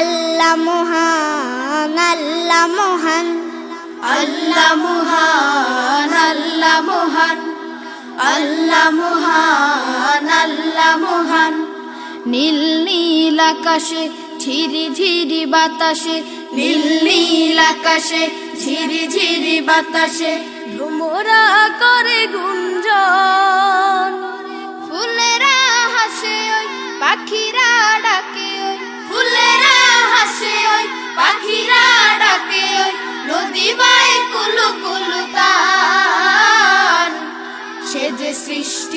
আল্লাহ মহান আল্লাহ মহান। আল্লাহ মহান মহান। মহান মহান। নীল নীল আকাশে ঝিরি ঝিরি বাতাসে, নীল নীল আকাশে ঝিরি ঝিরি বাতাসে, ভ্রমরা করে গুঞ্জন।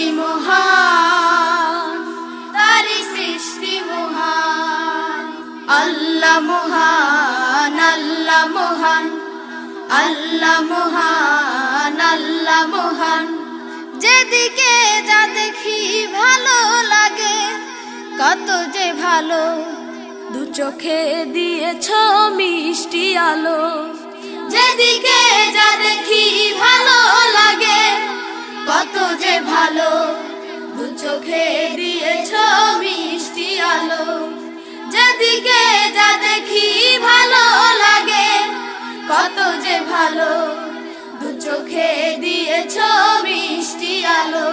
সৃষ্টি মহান। তারি সৃষ্টি মহান, আল্লাহ যেদিকে যা দেখি ভালো লাগে, কত যে ভালো, দু চোখে দিয়েছ মিষ্টি আলো। যেদিকে যেদিকে যা দেখি ভালো লাগে। কত যে ভালো, দু চোখে দিয়েছ মিষ্টি আলো।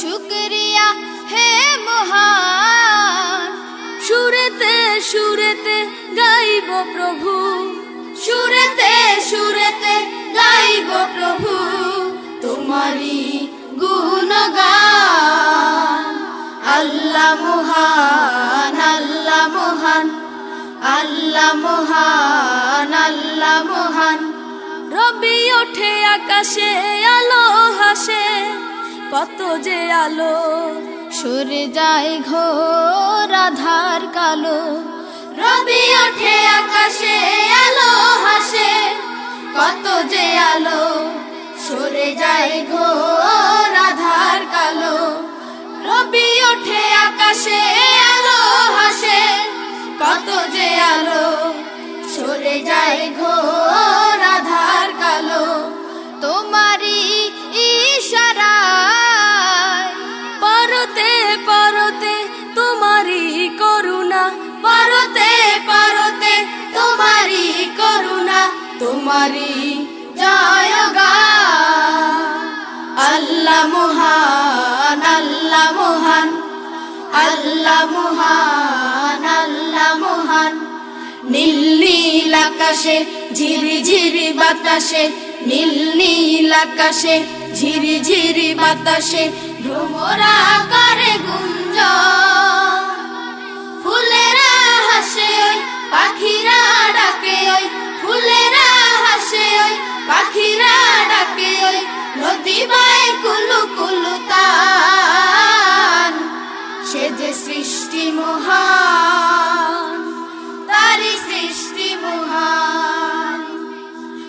শুক্রিয়া হে মহান, সুরেতে সুরেতে গাইব প্রভু। সুরেতে সুরেতে গাইব প্রভু তোমারি গুণগান আকাশে আলো হাসে, কত যে আলো। সরে যায় ঘোর আধার কালো। রবি ওঠে আকাশে, আলো হাসে, কত যে আলো। সরে যায় ঘোর আধার কালো। রবি ওঠে আকাশে, আলো হাসে, কত যে আলো। সরে যায় ঘোর করুণা তোমারই জয় গান আল্লাহ মহান আল্লাহ মহান আল্লাহ মহান আল্লাহ মহান। নীল নীল আকাশে ঝিরি ঝিরি বাতাসে নীল আকাশে ঝিরি ঝিরি বাতাসে, ভ্রমরা করে গুঞ্জন। ফুলেরা হাসে